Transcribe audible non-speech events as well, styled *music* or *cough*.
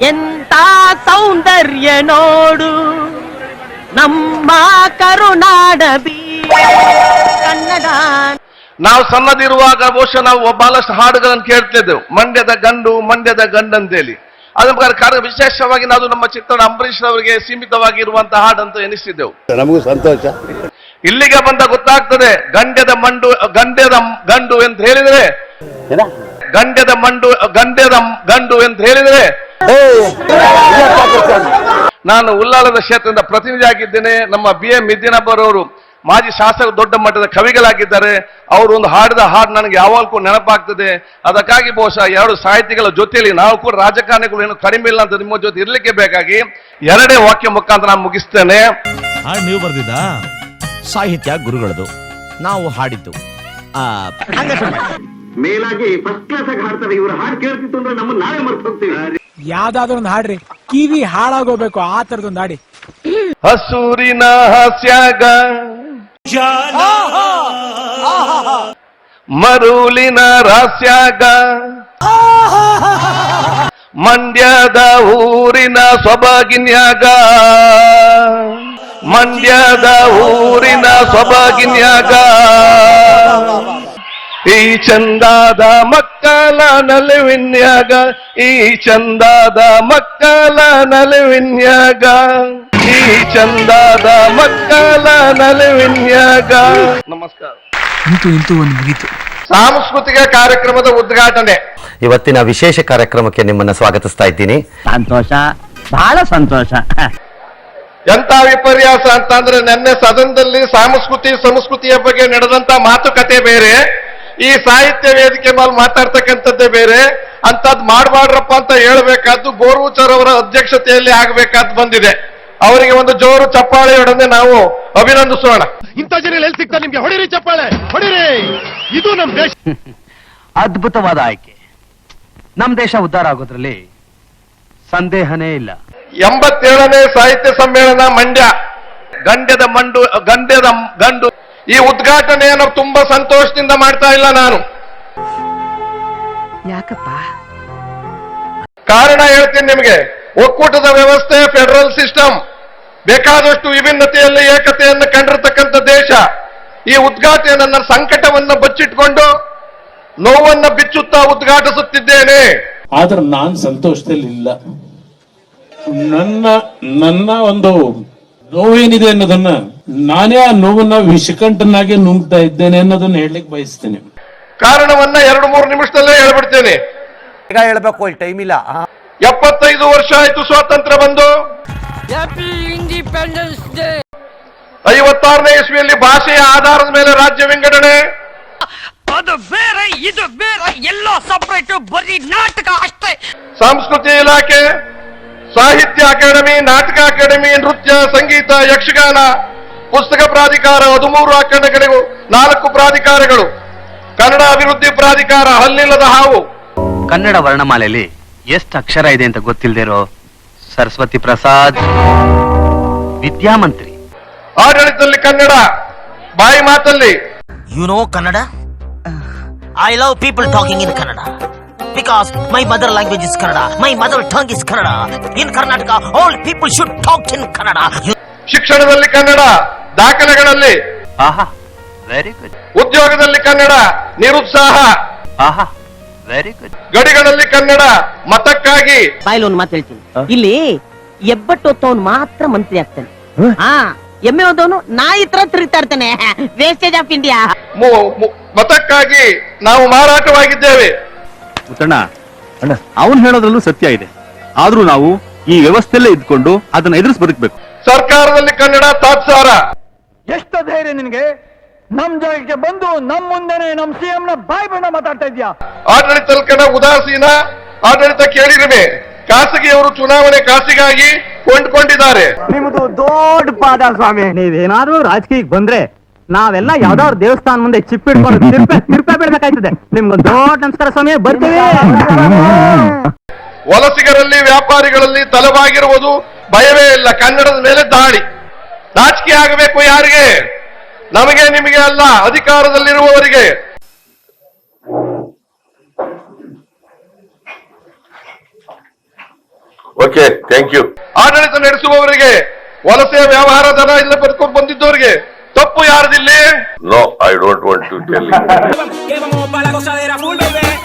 ಎಂತ ಸೌಂದರ್ಯ ನೋಡು? ನಮ್ಮ ಕರುನಾಡ ಬೀ ಕನ್ನಡ. ನಾವು ಸಣ್ಣದಿರುವಾಗ ಬಹುಶಃ ನಾವು ಬಹಳಷ್ಟು ಹಾಡುಗಳನ್ನು ಕೇಳ್ತಿದ್ದೆವು. ಮಂಡ್ಯದ ಗಂಡು ಮಂಡ್ಯದ ಗಂಡು ಅಂತೇಳಿ ಅದ್ರ ಪ್ರಕಾರ ವಿಶೇಷವಾಗಿ ನಾವು ನಮ್ಮ ಚಿತ್ರಣ ಅಂಬರೀಷ್ ಅವರಿಗೆ ಸೀಮಿತವಾಗಿರುವಂತಹ ಹಾಡು ಅಂತ ಎನಿಸಿದ್ದೆವು ನಮಗೂ ಸಂತೋಷ. ಇಲ್ಲಿಗೆ ಬಂದ ಗೊತ್ತಾಗ್ತದೆ ಗಂಡ್ಯದ ಮಂಡು ಗಂಡ್ಯದ ಗಂಡು ಅಂತ ಹೇಳಿದ್ರೆ? ಏನ? ಗಂಡ್ಯದ ಮಂಡು ಗಂಡ್ಯದ ಗಂಡು ಅಂತ ಹೇಳಿದ್ರೆ? ನಾನು ಉಲ್ಲಾಳದ ಕ್ಷೇತ್ರದ ಪ್ರತಿನಿಧಿಯಾಗಿದ್ದೇನೆ ನಮ್ಮ ಬಿ ಎಂ ಮಿದ್ದಿನಬ್ಬರವರು ಮಾಜಿ ಶಾಸಕ ದೊಡ್ಡ ಮಟ್ಟದ ಕವಿಗಳಾಗಿದ್ದಾರೆ. ಅವರು ಒಂದು ಹಾಡಿದ ಹಾಡು ನನಗೆ ಯಾವಾಗಲೂ ನೆನಪಾಗ್ತದೆ. ಅದಕ್ಕಾಗಿ ಬಹುಶಃ ಎರಡು ಸಾಹಿತಿಗಳ ಜೊತೆಯಲ್ಲಿ ನಾವು ಕೂಡ ರಾಜಕಾರಣಿಗಳು ಏನು ಕಡಿಮೆ ಇಲ್ಲ ಅಂತ ನಿಮ್ಮ ಜೊತೆ ಇರ್ಲಿಕ್ಕೆ ಬೇಕಾಗಿ ಎರಡೇ ವಾಕ್ಯ ಮುಖಾಂತರ ನಾನು ಮುಗಿಸ್ತೇನೆ. ನೀವು ಬರ್ದಿದ್ದ? ಸಾಹಿತ್ಯ ಗುರುಗಳದು. ನಾವು ಹಾಡಿದ್ದು. ಮೇಲಾಗಿ ಫಸ್ಟ್ ಕ್ಲಾಸ್ ಆಗಿ ಹಾಡ್ತಾರೆ. ಇವರು ಹಾಡು ಕೇಳ್ತಿತ್ತು ಅಂದ್ರೆ ನಮ್ಮ ನಾವೇ ಮರ್ತು ಹೋಗ್ತೀವಿ. ಯಾವ್ದಾದ್ರು ಒಂದು ಹಾಡ್ರಿ ಕಿವಿ ಹಾಳಾಗೋಬೇಕು ಆ ತರದೊಂದು ಹಾಡಿ ಹಸೂರಿನ ಹಾಸ್ಯಾಗ ಮರುಳಿನ ರಾಸ್ಯಾಗ ಮಂಡ್ಯದ ಊರಿನ ಸೊಬಗಿನ್ಯಾಗ ಮಂಡ್ಯದ ಊರಿನ ಸೊಬಗಿನ್ಯಾಗ ಈ ಚಂದಾದ ಮಕ್ಕಳ ನಲುವಿನ್ಯಾಗ ಈ ಚಂದಾದ ಮಕ್ಕಳ ನಲುವಿನ್ಯಾಗ ಈ ಚಂದಾದ ಮಕ್ಕಳ ನಲುವಿನ್ಯಾಗ. ನಮಸ್ಕಾರ. ಇಂತೂ ಇಂತೂ ಒಂದು ಮುಗೀತು. ಸಾಂಸ್ಕೃತಿಕ ಕಾರ್ಯಕ್ರಮದ ಉದ್ಘಾಟನೆ. ಇವತ್ತಿನ ವಿಶೇಷ ಕಾರ್ಯಕ್ರಮಕ್ಕೆ ನಿಮ್ಮನ್ನ ಸ್ವಾಗತಿಸ್ತಾ ಇದ್ದೀನಿ. ಸಂತೋಷ ಬಹಳ ಸಂತೋಷ. ಎಂತ ವಿಪರ್ಯಾಸ ಅಂತಂದ್ರೆ ನಿನ್ನೆ ಸದನದಲ್ಲಿ ಸಾಂಸ್ಕೃತಿ ಸಂಸ್ಕೃತಿಯ ಬಗ್ಗೆ ನಡೆದಂತ ಮಾತುಕತೆ ಬೇರೆ. ಈ ಸಾಹಿತ್ಯ ವೇದಿಕೆ ಮೇಲೆ ಮಾತಾಡ್ತಕ್ಕಂಥದ್ದೇ ಬೇರೆ. ಅಂತದ್ ಮಾಡ್ಬಾಡ್ರಪ್ಪ ಅಂತ ಹೇಳ್ಬೇಕಾದ್ದು ಗೋರ್ವಚರ್ ಅವರ ಅಧ್ಯಕ್ಷತೆಯಲ್ಲಿ ಆಗ್ಬೇಕಾದ್ ಬಂದಿದೆ. ಅವರಿಗೆ ಒಂದು ಜೋರು ಚಪ್ಪಾಳೆಯೊಡನೆ ನಾವು ಅಭಿನಂದಿಸೋಣ. ಇಂಥ ಜನ ಎಲ್ಲಿ ಸಿಗ್ತಾರೆ ನಿಮ್ಗೆ? ಹೊಡಿರಿ ಚಪ್ಪಾಳೆ ಹೊಡಿರಿ. ಇದು ನಮ್ ದೇಶ. *laughs* ಅದ್ಭುತವಾದ ಆಯ್ಕೆ. ನಮ್ ದೇಶ ಉದ್ಧಾರ ಆಗೋದ್ರಲ್ಲಿ ಸಂದೇಹನೇ ಇಲ್ಲ. ಎಂಬತ್ತೇಳನೇ ಸಾಹಿತ್ಯ ಸಮ್ಮೇಳನ ಮಂಡ್ಯ. ಗಂಡ್ಯದ ಮಂಡು ಗಂಡ್ಯದ ಗಂಡು ಈ ಉದ್ಘಾಟನೆಯನ್ನು ತುಂಬಾ ಸಂತೋಷದಿಂದ ಮಾಡ್ತಾ ಇಲ್ಲ ನಾನು. ಯಾಕಪ್ಪ? ಕಾರಣ ಹೇಳ್ತೀನಿ ನಿಮಗೆ. ಒಕ್ಕೂಟದ ವ್ಯವಸ್ಥೆ ಫೆಡರಲ್ ಸಿಸ್ಟಮ್ ಬೇಕಾದಷ್ಟು ವಿಭಿನ್ನತೆಯಲ್ಲಿ ಏಕತೆಯನ್ನು ಕಂಡಿರ್ತಕ್ಕಂಥ ದೇಶ. ಈ ಉದ್ಘಾಟನೆ ನನ್ನ ಸಂಕಟವನ್ನು ಬಚ್ಚಿಟ್ಕೊಂಡು ನೋವನ್ನ ಬಿಚ್ಚುತ್ತಾ ಉದ್ಘಾಟಿಸುತ್ತಿದ್ದೇನೆ. ಆದ್ರೆ ನಾನು ಸಂತೋಷದಲ್ಲಿ ಇಲ್ಲ ನನ್ನ ನನ್ನ ಒಂದು ನೋವೇನಿದೆ ಅನ್ನೋದನ್ನ ನಾನೇ ಆ ನೋವನ್ನ ವಿಷಕಂಠನಾಗಿ ನುಂಗ್ತಾ ಇದ್ದೇನೆ ಅನ್ನೋದನ್ನ ಹೇಳಲಿಕ್ಕೆ ಬಯಸ್ತೇನೆ. ಕಾರಣವನ್ನ ಎರಡು ಮೂರು ನಿಮಿಷದಲ್ಲೇ ಹೇಳ್ಬಿಡ್ತೇನೆ. ಈಗ ಹೇಳ್ಬೇಕು ಇಲ್ಲಿ ಟೈಮ್ ಇಲ್ಲ. ಎಪ್ಪತ್ತೈದು ವರ್ಷ ಆಯ್ತು ಸ್ವಾತಂತ್ರ್ಯ ಬಂದು. ಇಂಡಿಪೆಂಡೆನ್ಸ್ ಡೇ ಐವತ್ತಾರನೇ ಇಸ್ವಿಯಲ್ಲಿ ಭಾಷೆಯ ಆಧಾರದ ಮೇಲೆ ರಾಜ್ಯ ವಿಂಗಡಣೆ. ಅದು ಬೇರೆ ಇದು ಬೇರೆ ಎಲ್ಲೋ ಸಪರೇಟ್ ಬರೀ ನಾಟಕ ಅಷ್ಟೇ. ಸಂಸ್ಕೃತಿ ಇಲಾಖೆ ಸಾಹಿತ್ಯ ಅಕಾಡೆಮಿ ನಾಟಕ ಅಕಾಡೆಮಿ ನೃತ್ಯ ಸಂಗೀತ ಯಕ್ಷಗಾನ ಪುಸ್ತಕ ಪ್ರಾಧಿಕಾರ ಹದಿಮೂರು ಅಖಂಡಗಳಿಗೂ ನಾಲ್ಕು ಪ್ರಾಧಿಕಾರಗಳು. ಕನ್ನಡ ಅಭಿವೃದ್ಧಿ ಪ್ರಾಧಿಕಾರ ಹಲ್ಲಿಲ್ಲದ ಹಾವು. ಕನ್ನಡ ವರ್ಣಮಾಲೆಯಲ್ಲಿ ಎಷ್ಟು ಅಕ್ಷರ ಇದೆ ಅಂತ ಗೊತ್ತಿಲ್ಲದಿರೋ ಸರಸ್ವತಿ ಪ್ರಸಾದ್. ವಿದ್ಯಾಮಂತ್ರಿ. ಆಡಳಿತದಲ್ಲಿ ಕನ್ನಡ ಬಾಯಿ ಮಾತಲ್ಲಿ. You know Kannada? I love people talking in Kannada. Because my mother language is Kannada. My mother tongue is Kannada. In Karnataka, all people should talk in Kannada. You ಶಿಕ್ಷಣದಲ್ಲಿ ಕನ್ನಡ ದಾಖಲೆಗಳಲ್ಲಿ. ಆಹಾ ವೆರಿ ಗುಡ್ ಉದ್ಯೋಗದಲ್ಲಿ ಕನ್ನಡ ನಿರುತ್ಸಾಹ. ಆಹಾ very good ಗಡಿಗಳಲ್ಲಿ Kannada ಮತಕ್ಕಾಗಿ. Boil ಒಂದು ಮಾತು ಹೇಳ್ತೀನಿ. ಇಲ್ಲಿ ಎಬ್ಬಟ್ಟು ಹೊತ್ತವನು ಮಾತ್ರ ಮಂತ್ರಿ ಆಗ್ತಾನೆ. ಹಾ? ಎಮ್ಮೆ ಹೋದವನು ನಾಯಿ ತರ ತಿರುಗ್ತಾ ಇರ್ತಾನೆ. ವೇಸ್ಟೇಜ್ ಆಫ್ ಇಂಡಿಯಾ ಮು- ಮು- ಮತಕ್ಕಾಗಿ ನಾವು ಮಾರಾಟವಾಗಿದ್ದೇವೆ. ಮುತ್ತಣ್ಣ ಅಣ್ಣ. ಅವನು ಹೇಳೋದ್ರಲ್ಲೂ ಸತ್ಯ ಇದೆ. ಆದ್ರೂ ನಾವು ಈ ವ್ಯವಸ್ಥೆಯಲ್ಲೇ ಇದ್ಕೊಂಡು ಅದನ್ನ ಎದುರಿಸಿ ಬದುಕಬೇಕು ಸರ್ಕಾರದಲ್ಲಿ ಕನ್ನಡ ತಾತ್ಸಾರ. ಎಷ್ಟು ಧೈರ್ಯ ನಿನಗೆ? ನಮ್ ಜಾಗಕ್ಕೆ ಬಂದು ನಮ್ ಮುಂದೆನೆ ನಮ್ ಸಿಎಂ ನ ಬಾಯಿ ಬಣ್ಣ ಮಾತಾಡ್ತಾ ಇದ್ಯಾ ಆಡಳಿತ ಕನ್ನಡ ಉದಾಸೀನ ಆಡಳಿತ ಕೇಳಿರುವೆ ಖಾಸಗಿಯವರು ಚುನಾವಣೆ ಕಾಸಿಗಾಗಿ ಕೊಂಡ್ಕೊಂಡಿದ್ದಾರೆ. ನಿಮ್ದು ದೊಡ್ಡ ಪಾದ ಸ್ವಾಮಿ ನೀವೇನಾದ್ರೂ ರಾಜಕೀಯಕ್ಕೆ ಬಂದ್ರೆ ನಾವೆಲ್ಲ ಯಾವ್ದಾದ್ರು ದೇವಸ್ಥಾನ ಮುಂದೆ ಚಿಪ್ ಇಟ್ಕೊಂಡು *laughs* ತಿರ್ಪ ತಿರ್ಪೆ ಬಿಡ್ಬೇಕಾಯ್ತದೆ. ನಿಮ್ಗೊಂದು ದೊಡ್ಡ ನಮಸ್ಕಾರ ಸ್ವಾಮಿ ಬರ್ತೀವಿ. ವಲಸಿಗರಲ್ಲಿ ವ್ಯಾಪಾರಿಗಳಲ್ಲಿ ತಲವಾಗಿರುವುದು ಭಯವೇ ಇಲ್ಲ. ಕನ್ನಡದ ಮೇಲೆ ದಾಳಿ. ರಾಜಕೀಯ ಆಗಬೇಕು ಯಾರಿಗೆ? ನಮಗೆ ನಿಮಗೆ ಅಲ್ಲ ಅಧಿಕಾರದಲ್ಲಿರುವವರಿಗೆ. Okay thank you. ಆಡಳಿತ ನಡೆಸುವವರಿಗೆ ವಲಸೆ ವ್ಯವಹಾರ ದರ ಇಲ್ಲ ಬದುಕೊಂಡು ಬಂದಿದ್ದವರಿಗೆ. ತಪ್ಪು ಯಾರದಿಲ್ಲಿ? No I don't want to tell Que